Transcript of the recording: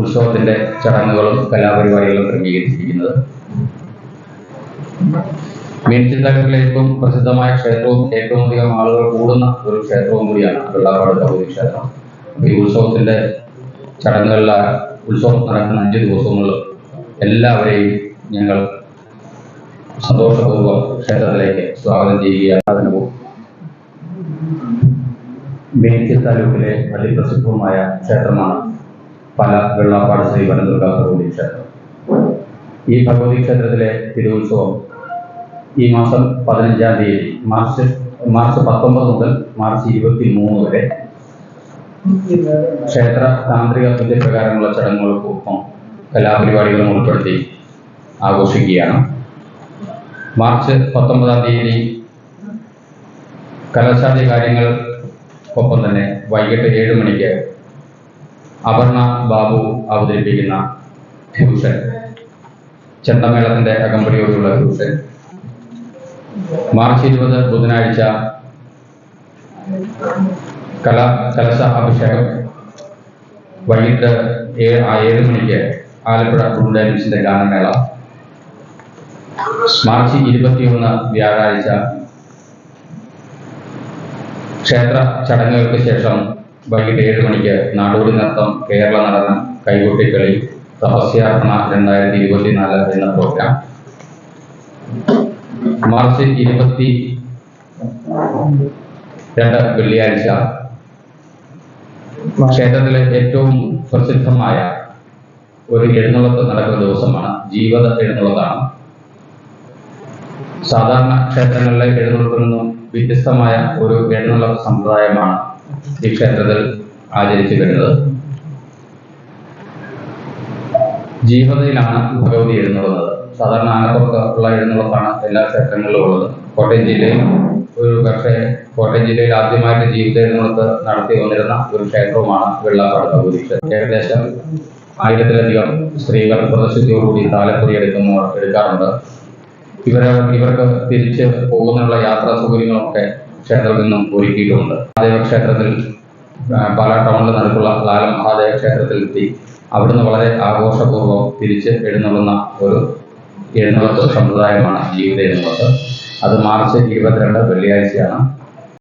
ഉത്സവത്തിന്റെ ചടങ്ങുകളും കലാപരിപാടികളും ക്രമീകരിച്ചിരിക്കുന്നത്. മീൻചിന്തകളിലെ ഏറ്റവും പ്രസിദ്ധമായ ക്ഷേത്രവും ഏറ്റവും അധികം ആളുകൾ കൂടുന്ന ഒരു ക്ഷേത്രവും കൂടിയാണ് വെള്ളാപ്പാട് ഭഗവതി ക്ഷേത്രം. ഈ ഉത്സവത്തിന്റെ ചടങ്ങുകളിൽ ഉത്സവം നടക്കുന്ന അഞ്ച് ദിവസങ്ങളും എല്ലാവരെയും ഞങ്ങൾ സന്തോഷപൂർവം ക്ഷേത്രത്തിലേക്ക് സ്വാഗതം ചെയ്യുകയാണ്. അതിനുപോകും മേൽച്ചി താലൂക്കിലെ അതിപ്രസിദ്ധവുമായ ക്ഷേത്രമാണ് പല വെള്ളാപ്പാട് ശ്രീ വനദുർഗ ഭഗവതി ക്ഷേത്രം ഈ ഭഗവതി ക്ഷേത്രത്തിലെ തിരുവുത്സവം ഈ മാസം പതിനഞ്ചാം തീയതി മാർച്ച് മാർച്ച് പത്തൊമ്പത് മുതൽ മാർച്ച് ഇരുപത്തി മൂന്ന് വരെ ക്ഷേത്ര താന്ത്രിക വിദ്യപ്രകാരമുള്ള ചടങ്ങുകൾക്കൊപ്പം കലാപരിപാടികളും ഉൾപ്പെടുത്തി ആഘോഷിക്കുകയാണ്. മാർച്ച് പത്തൊമ്പതാം തീയതി കലാശാന്തി കാര്യങ്ങൾ ഒപ്പം തന്നെ വൈകിട്ട് ഏഴ് മണിക്ക് അപർണ ബാബു അവതരിപ്പിക്കുന്ന ഫ്യൂഷൻ ചെണ്ടമേളത്തിന്റെ അകമ്പടിയോടുള്ള ഫ്യൂഷൻ മാർച്ച് ഇരുപത് ബുധനാഴ്ച കല കലശ അഭിഷേകം വൈകിട്ട് ഏഴ് ഏഴ് മണിക്ക് ആലപ്പുഴ ബ്രൂഡാൻസിന്റെ ഗാനമേള. മാർച്ച് ഇരുപത്തിയൊന്ന് വ്യാഴാഴ്ച ക്ഷേത്ര ചടങ്ങുകൾക്ക് ശേഷം വൈകിട്ട് ഏഴ് മണിക്ക് നാടോടി നൃത്തം കേരള നടനം കൈകൊട്ടിക്കളി തപസ്യാർത്ഥന രണ്ടായിരത്തി ഇരുപത്തിനാല് എന്ന പ്രോഗ്രാം മാർച്ച് ഇരുപത്തി രണ്ട് വെള്ളിയാഴ്ച ക്ഷേത്രത്തിലെ ഏറ്റവും പ്രസിദ്ധമായ ഒരു എഴുന്നള്ളത്ത് നടക്കുന്ന ദിവസമാണ് ജീവിത എഴുന്നള്ളത്താണ്. സാധാരണ ക്ഷേത്രങ്ങളിലെ എഴുന്നള്ളത്തിൽ നിന്നും വ്യത്യസ്തമായ ഒരു എഴുന്നള്ളത്ത് സമ്പ്രദായമാണ് ഈ ക്ഷേത്രത്തിൽ ആചരിച്ചു വരുന്നത് ജീവതയിലാണ് ഭഗവതി എഴുന്നള്ളുന്നത്. സാധാരണ ആനപ്പുറത്ത് ഉള്ള എഴുന്നള്ളത്താണ് എല്ലാ ക്ഷേത്രങ്ങളിലും ഉള്ളത്. കോട്ടയം ജില്ലയിൽ ഒരു പക്ഷേ കോട്ടയം ജില്ലയിൽ ആദ്യമായിട്ട് ജീവിത എഴുന്നള്ളത്ത് നടത്തി വന്നിരുന്ന ഒരു ക്ഷേത്രവുമാണ് വെള്ളാപ്പാട് ഭഗവതി ഏകദേശം ആയിരത്തിലധികം സ്ത്രീകൾ പ്രദർശിത്തോടുകൂടി താലപ്പൊലി എടുക്കുന്നു എടുക്കാറുണ്ട്. ഇവരെ ഇവർക്ക് തിരിച്ച് പോകുന്നതിനുള്ള യാത്രാ സൗകര്യങ്ങളൊക്കെ ക്ഷേത്രത്തിൽ നിന്നും ഒരുക്കിയിട്ടുമുണ്ട് മഹാദേവ ക്ഷേത്രത്തിൽ പല ടൗണിൽ നടക്കുള്ള ലാലം മഹാദേവ ക്ഷേത്രത്തിൽ എത്തി അവിടുന്ന് വളരെ ആഘോഷപൂർവം തിരിച്ച് എഴുന്നള്ളുന്ന ഒരു എഴുന്നള്ളത്ത് സമ്പ്രദായമാണ് ജീവിത എഴുന്നള്ളത്ത് അത് മാർച്ച് ഇരുപത്തിരണ്ട് വെള്ളിയാഴ്ചയാണ്.